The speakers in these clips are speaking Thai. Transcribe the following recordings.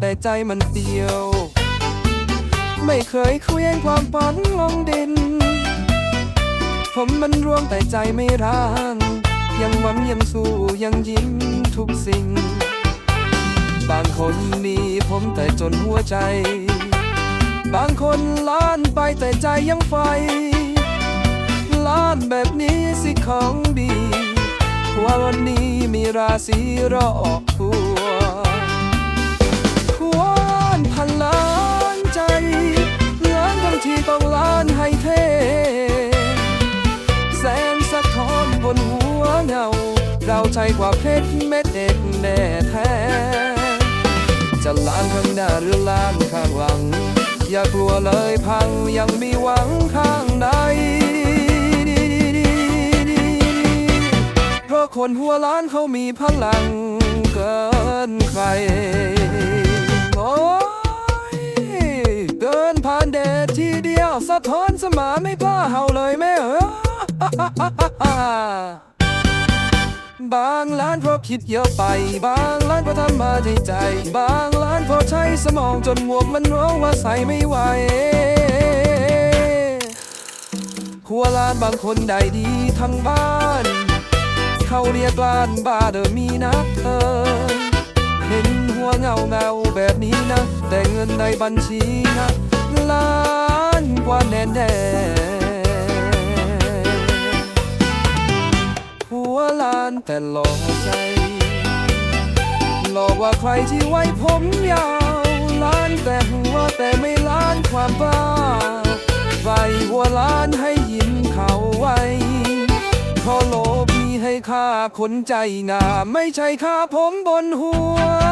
แต่ใจมันเดียว ไม่เคยเคว้งความฝันลงดิน ผมมันร่วงแต่ใจไม่ร้าง ยังหวังยังสู้ยังยิ้มทุกสิ่ง บางคนมีผมแต่จนหัวใจ บางคนล้านไปแต่ใจยังไฟ ล้านแบบนี้สิของดีว่าวันนี้มีราศีรอบตั ใจกว่าเพชรเม็ดเด็ดแน่แท้ จะล้านข้างหน้าหรือล้านข้างหลัง อย่ากลัวเลยพังยังมีหวังข้างในเพราะคนหัวล้านเขามีพลังเกินใครโอ้ยเดินผ่านแดดทีเดียวสะท้อนสมาไม่กล้าเห่า บางล้านเพราะคิดเยอะไป บางล้านเพราะทำมาใจใจ บางล้านเพราะใช้สมองจนหมวกมันร้องว่าใส่ไม่ไหวหัวล้านบางคนได้ดีทั้งบ้าน เขาเรียกล้านบ้าเดอมีนักเออเห็นหัวเงาเงาแบบนี้นะ แต่เงินในบัญชีนะล้านกว่าแน่แน่ ล้านแต่หลอกใจ หลอกว่าใครที่ไว้ผมยาวล้านแต่หัวแต่ไม่ล้านความบ้าไฟหัวล้านให้ยิ้มเขาไว้พอโลภมีให้ค่าคนใจงาไม่ใช่ค่าผมบนหัว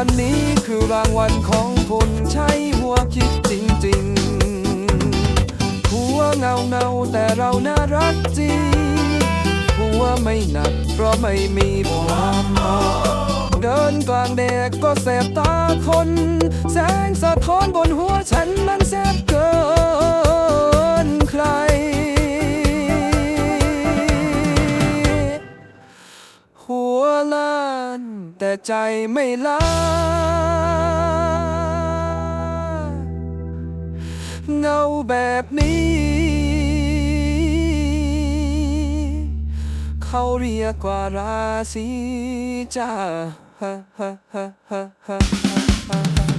วันนี้คือรางวัลของคนใช้หัวคิดจริงๆ หัวเงาเงาแต่เราน่ารักจริง หัวไม่หนักเพราะไม่มีความมอกเดินกลางแดดก็แสบตาคน แสงสะท้อนบนหัว แต่ใจไม่ลาเงาแบบนี้ เขาเรียกว่าราศีจ้าฮะฮะฮะฮะฮะฮะ